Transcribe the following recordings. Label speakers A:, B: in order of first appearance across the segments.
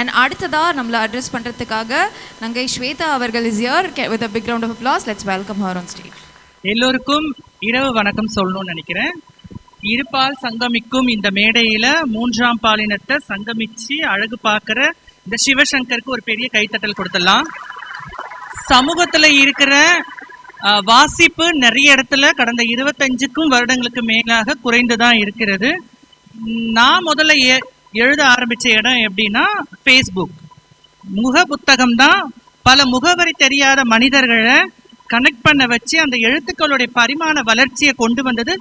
A: And அடுத்ததா நம்மளை address பண்றதுக்காக நங்கை ஸ்வேதா அவர்கள் is here with big round of applause let's welcome her on stage
B: எல்லோருக்கும் இரவு வணக்கம் சொல்லணும்னு நினைக்கிறேன். இருபால் சங்கமிக்கும் இந்த மேடையில மூன்றாம் பாலினத்தை சங்கமிச்சு அழகு பார்க்கிற இந்த சிவசங்கருக்கு ஒரு பெரிய கைத்தட்டல் கொடுத்துடலாம். சமூகத்துல இருக்கிற வாசிப்பு நிறைய இடத்துல கடந்த இருபத்தஞ்சுக்கும் வருடங்களுக்கு மேலாக குறைந்துதான் இருக்கிறது. நான் முதல்ல எழுத ஆரம்பிச்ச இடம் எப்படின்னா ஃபேஸ்புக் முக புத்தகம் தான் பல முகவரி தெரியாத மனிதர்களை கனெக்ட் பண்ண வச்சு அந்த எழுத்துக்களுடைய பரிமாண வளர்ச்சியை கொண்டு வந்தது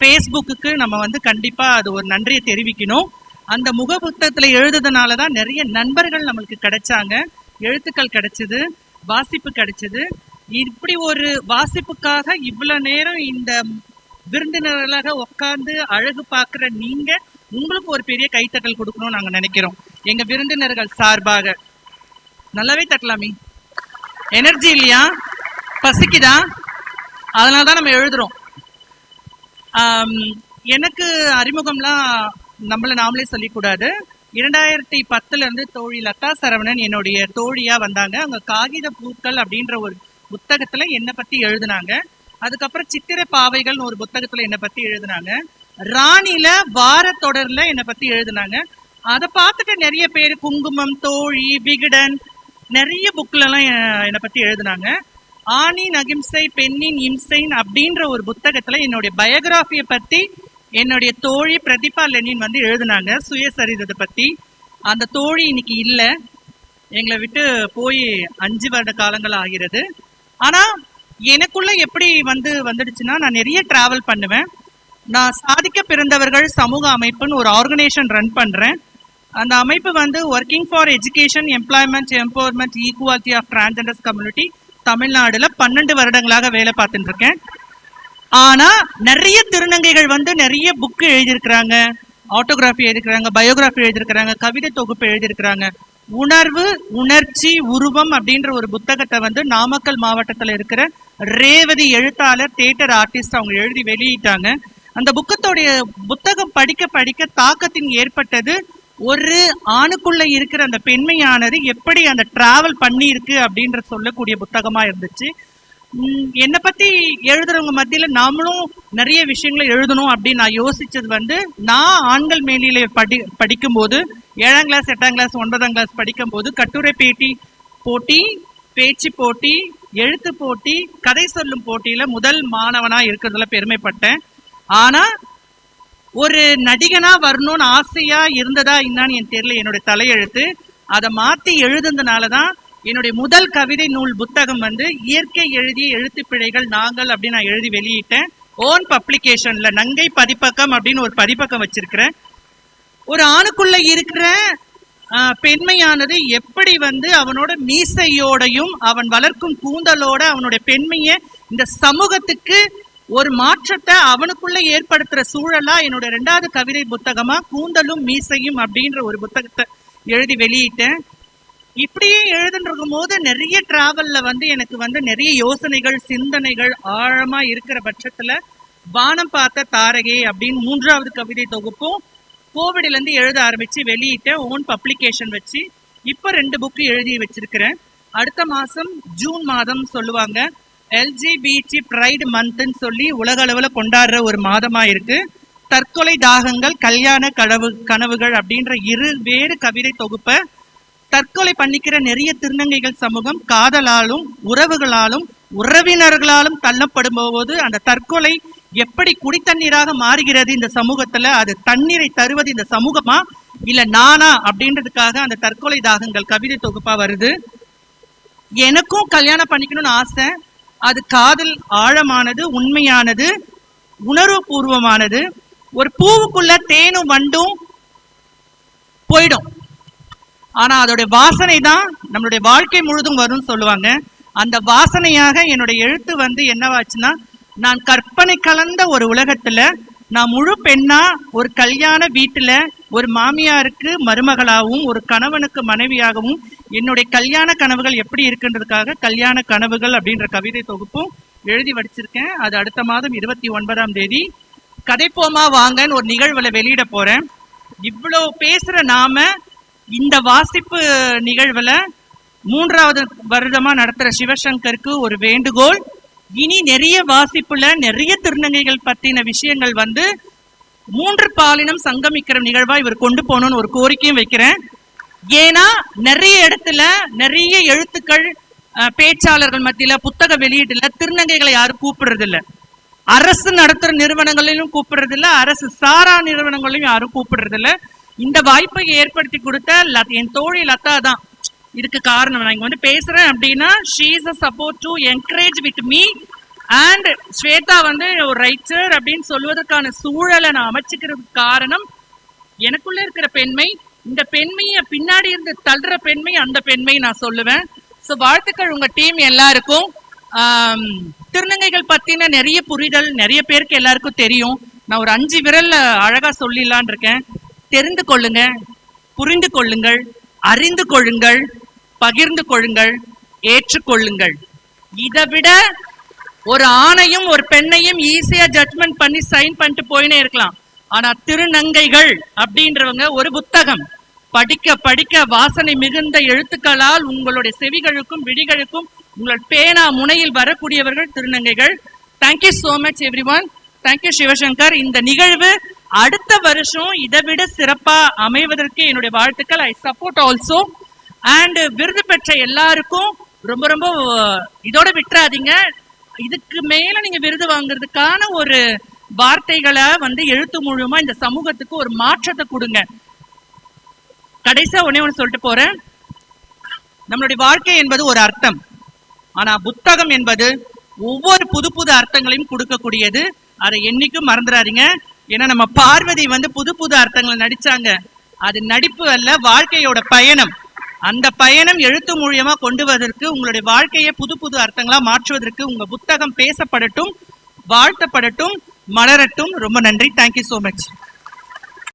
B: ஃபேஸ்புக்கு நம்ம வந்து கண்டிப்பாக அது ஒரு நன்றியை தெரிவிக்கணும். அந்த முக புத்தகத்தில் எழுதுறதுனால தான் நிறைய நண்பர்கள் நம்மளுக்கு கிடைச்சாங்க. எழுத்துக்கள் கிடைச்சது வாசிப்பு கிடைச்சது. இப்படி ஒரு வாசிப்புக்காக இவ்வளோ நேரம் இந்த விருந்தினர்களாக உட்காந்து அழகு பார்க்குற நீங்கள் உங்களுக்கு ஒரு பெரிய கைத்தட்டல் கொடுக்கணும்னு நாங்க நினைக்கிறோம். எங்க விருந்தினர்கள் சார்பாக. நல்லாவே தட்டலாமே. எனர்ஜி இல்லையா? பசிக்குதா? அதனால தான் நம்ம எழுதுறோம். எனக்கு அறிமுகம்லாம் நம்மளை நாமளே சொல்லிக்கூடாது. இரண்டாயிரத்தி பத்துல இருந்து தோழி லதா சரவணன் என்னுடைய தோழியா வந்தாங்க. அவங்க காகித பூக்கள் அப்படின்ற ஒரு புத்தகத்துல என்னை பத்தி எழுதுனாங்க. அதுக்கப்புறம் சித்திர பாவைகள்னு ஒரு புத்தகத்துல என்னை பத்தி எழுதுனாங்க. ராணில வார தொடர்ல என்னை பத்தி எழுதுனாங்க. அதை பார்த்துட்டு நிறைய பேர் குங்குமம் தோழி விகடன் நிறைய புக்கிலலாம் என்னை பத்தி எழுதுனாங்க. ஆணின் அகிம்சை பெண்ணின் இம்சைன் அப்படின்ற ஒரு புத்தகத்துல என்னுடைய பயோகிராஃபியை பத்தி என்னுடைய தோழி பிரதிபா லெனின் வந்து எழுதுனாங்க சுயசரிதத்தை பத்தி. அந்த தோழி இன்னைக்கு இல்லை. எங்களை விட்டு போய் அஞ்சு வருட காலங்கள் ஆகிறது. ஆனா எனக்குள்ள எப்படி வந்து வந்துடுச்சுன்னா நான் நிறைய டிராவல் பண்ணுவேன். நான் சாதிக்க பிறந்தவர்கள் சமூக அமைப்புன்னு ஒரு ஆர்கனைசேஷன் ரன் பண்ணுறேன் அந்த அமைப்பு வந்து working for education employment empowerment equality of transgenders community தமிழ்நாடுல பன்னெண்டு வருடங்களாக வேலை பார்த்துட்டு இருக்கேன். ஆனால் நிறைய திருநங்கைகள் வந்து நிறைய புக்கு எழுதியிருக்கிறாங்க. ஆட்டோகிராஃபி எழுதியிருக்கிறாங்க பயோகிராஃபி எழுதியிருக்கிறாங்க கவிதை தொகுப்பு எழுதியிருக்கிறாங்க. உணர்வு உணர்ச்சி உருவம் அப்படின்ற ஒரு புத்தகத்தை வந்து நாமக்கல் மாவட்டத்தில் இருக்கிற ரேவதி எழுத்தாளர் தேட்டர் ஆர்டிஸ்ட் அவங்க எழுதி வெளியிட்டாங்க. அந்த புக்கத்தோடைய புத்தகம் படிக்க படிக்க தாக்கத்தின் ஏற்பட்டது. ஒரு ஆணுக்குள்ள இருக்கிற அந்த பெண்மையானது எப்படி அந்த டிராவல் பண்ணியிருக்கு அப்படின்ற சொல்லக்கூடிய புத்தகமா இருந்துச்சு. என்னை பத்தி எழுதுறவங்க மத்தியில நாமளும் நிறைய விஷயங்களை எழுதணும் அப்படின்னு நான் யோசிச்சது வந்து நான் ஆண்கள் மேலியில படி படிக்கும்போது ஏழாம் கிளாஸ் எட்டாம் கிளாஸ் ஒன்பதாம் கிளாஸ் படிக்கும்போது கட்டுரை பேட்டி போட்டி பேச்சு போட்டி எழுத்து போட்டி கதை சொல்லும் போட்டியில முதல் மாணவனா இருக்கிறதுல பெருமைப்பட்டேன். ஆனா ஒரு நடிகனா வரணும்னு ஆசையா இருந்ததா என்னன்னு என் தெரியல. என்னுடைய தலையெழுத்து. அதை மாத்தி எழுதுனதுனால தான் என்னுடைய முதல் கவிதை நூல் புத்தகம் வந்து இயற்கை எழுதிய எழுத்து பிழைகள் நாங்கள் அப்படின்னு நான் எழுதி வெளியிட்டேன். ஓன் பப்ளிகேஷன்ல நங்கை பதிப்பக்கம் அப்படின்னு ஒரு பதிப்பக்கம் வச்சிருக்கிறேன். ஒரு ஆணுக்குள்ள இருக்கிற பெண்மையானது எப்படி வந்து அவனோட மீசையோடையும் அவன் வளர்க்கும் கூந்தலோட அவனுடைய பெண்மையை இந்த சமூகத்துக்கு ஒரு மாற்றத்தை அவனுக்குள்ள ஏற்படுத்துற சூழலா என்னோட ரெண்டாவது கவிதை புத்தகமா? கூந்தலும் மீசையும் அப்படின்ற ஒரு புத்தகத்தை எழுதி வெளியிட்டேன். இப்படியே எழுதுன்றிருக்கும் போது நிறைய டிராவல்ல வந்து எனக்கு வந்து நிறைய யோசனைகள் சிந்தனைகள் ஆழமா இருக்கிற பட்சத்துல வானம் பார்த்த தாரகை அப்படின்னு மூன்றாவது கவிதை தொகுப்பும் கோவிட்ல இருந்து எழுத ஆரம்பிச்சு வெளியிட்டேன். ஓன் பப்ளிகேஷன் வச்சு. இப்ப ரெண்டு புக்கு எழுதி வச்சிருக்கிறேன். அடுத்த மாசம் ஜூன் மாதம் சொல்லுவாங்க. எல்ஜிபிடி ப்ரைடு மந்த்னு சொல்லி உலக அளவில் கொண்டாடுற ஒரு மாதமாக இருக்கு தற்கொலை தாகங்கள் கல்யாண கனவு கனவுகள் அப்படின்ற இரு வேறு கவிதை தொகுப்பை தற்கொலை பண்ணிக்கிற நிறைய திருநங்கைகள் சமூகம் காதலாலும் உறவுகளாலும் உறவினர்களாலும் தள்ளப்படும் போது அந்த தற்கொலை எப்படி குடித்தண்ணீராக மாறுகிறது இந்த சமூகத்துல அது தண்ணீரை தருவது இந்த சமூகமா இல்ல நானா அப்படின்றதுக்காக அந்த தற்கொலை தாகங்கள் கவிதை தொகுப்பா வருது. எனக்கும் கல்யாணம் பண்ணிக்கணும்னு ஆசை. அது காதல் ஆழமானது உண்மையானது உணர்வுபூர்வமானது. ஒரு பூவுக்குள்ள தேனும் வண்டும் போயிடும். ஆனா அதோடைய வாசனை தான் நம்மளுடைய வாழ்க்கை முழுதும் வரும்னு சொல்லுவாங்க. அந்த வாசனையாக என்னுடைய எழுத்து வந்து என்னவாச்சுன்னா நான் கற்பனை கலந்த ஒரு உலகத்துல நான் முழு பெண்ணா ஒரு கல்யாண வீட்டுல ஒரு மாமியாருக்கு மருமகளாகவும் ஒரு கணவனுக்கு மனைவியாகவும் என்னுடைய கல்யாண கனவுகள் எப்படி இருக்குன்றதுக்காக கல்யாண கனவுகள் அப்படின்ற கவிதை தொகுப்பும் எழுதி வடிச்சிருக்கேன். அது அடுத்த மாதம் இருபத்தி ஒன்பதாம் தேதி. கதைப்போமா வாங்கன்னு ஒரு நிகழ்வுல வெளியிட போறேன். இவ்வளோ பேசுற நாம இந்த வாசிப்பு நிகழ்வுல மூன்றாவது வருடமா நடத்துற சிவசங்கருக்கு ஒரு வேண்டுகோள் இனி நிறைய வாசிப்புல நிறைய திருநங்கைகள் பத்தின விஷயங்கள் வந்து மூன்று பாலினம் சங்கமிக்கிற நிகழ்வா இவர் கொண்டு போகணும்னு ஒரு கோரிக்கையும் வைக்கிறேன். ஏன்னா நிறைய இடத்துல நிறைய எழுத்துக்கள் பேச்சாளர்கள் மத்தியில புத்தக வெளியீட்டுல திருநங்கைகளை யாரும் கூப்பிடுறது இல்ல அரசு நடத்துற நிறுவனங்களிலும் கூப்பிடுறது இல்ல அரசு சாரா நிறுவனங்களிலும் யாரும் கூப்பிடுறது இல்ல இந்த வாய்ப்பை ஏற்படுத்தி கொடுத்த என் தோழி லதா தான். இதுக்கு காரணம் நான் இங்க வந்து பேசுறேன் அப்படின்னா she is a support to encourage with me and Shweta வந்து ஒரு ரைட்டர் அப்படின்னு சொல்வதற்கான சூழலை நான் அமைச்சுக்கிறதுக்கு காரணம் எனக்குள்ள இருக்கிற பெண்மை இந்த பெண்மையை பின்னாடி இருந்து தள்ளுற பெண்மை அந்த பெண்மை நான் சொல்லுவேன். ஸோ வாழ்த்துக்கள் உங்க டீம் எல்லாருக்கும். திருநங்கைகள் பத்தின நிறைய புரிதல் நிறைய பேருக்கு எல்லாருக்கும் தெரியும். நான் ஒரு அஞ்சு விரல்ல அழகா சொல்லிடலான் இருக்கேன். தெரிந்து கொள்ளுங்க புரிந்து கொள்ளுங்கள் அறிந்து கொள்ளுங்கள். பகிர்ந்து கொள்ளுங்கள் ஏற்றுக்கொள்ளுங்கள். இதை விட ஒரு ஆணையும் ஒரு பெண்ணையும் ஈஸியா ஜட்மெண்ட் பண்ணி சைன் பண்ணிட்டு போயினே இருக்கலாம். ஆனா திருநங்கைகள் அப்படின்றவங்க ஒரு புத்தகம். படிக்க படிக்க வாசனை மிகுந்த எழுத்துக்களால் உங்களுடைய செவிகளுக்கும் விழிகளுக்கும் உங்கள் பேனா முனையில் வரக்கூடியவர்கள் திருநங்கைகள். Thank you so much everyone thank you Sivasankar இந்த நிகழ்வு அடுத்த வருஷம் இதை விட சிறப்பா அமைவதற்கு என்னுடைய வாழ்த்துக்கள். ஐ சப்போர்ட் ஆல்சோ அண்ட் விருது பெற்ற எல்லாருக்கும் ரொம்ப ரொம்ப இதோட விட்டுறாதீங்க. இதுக்கு மேல நீங்க விருது வாங்குறதுக்கான ஒரு வார்த்தைகளை வந்து எழுத்து மூலியமா இந்த சமூகத்துக்கு ஒரு மாற்றத்தை கொடுங்க. கடைசியா ஒன்னே ஒண்ணு சொல்லிட்டு போறேன். நம்மளுடைய வாழ்க்கை என்பது ஒரு அர்த்தம். ஆனா புத்தகம் என்பது ஒவ்வொரு புது புது அர்த்தங்களையும் கொடுக்கக்கூடியது. அதை என்னைக்கும் மறந்துடாதீங்க. ஏன்னா நம்ம பார்வதி வந்து புது புது அர்த்தங்களை நடிச்சாங்க. அது நடிப்பு அல்ல வாழ்க்கையோட பயணம். அந்த பயணம் எழுத்து மூலியமா கொண்டு வருவதற்கு உங்களுடைய வாழ்க்கையை புது புது அர்த்தங்களா மாற்றுவதற்கு உங்க புத்தகம் பேசப்படட்டும் வாழ்த்தப்படட்டும் மலரட்டும். ரொம்ப நன்றி. Thank you so much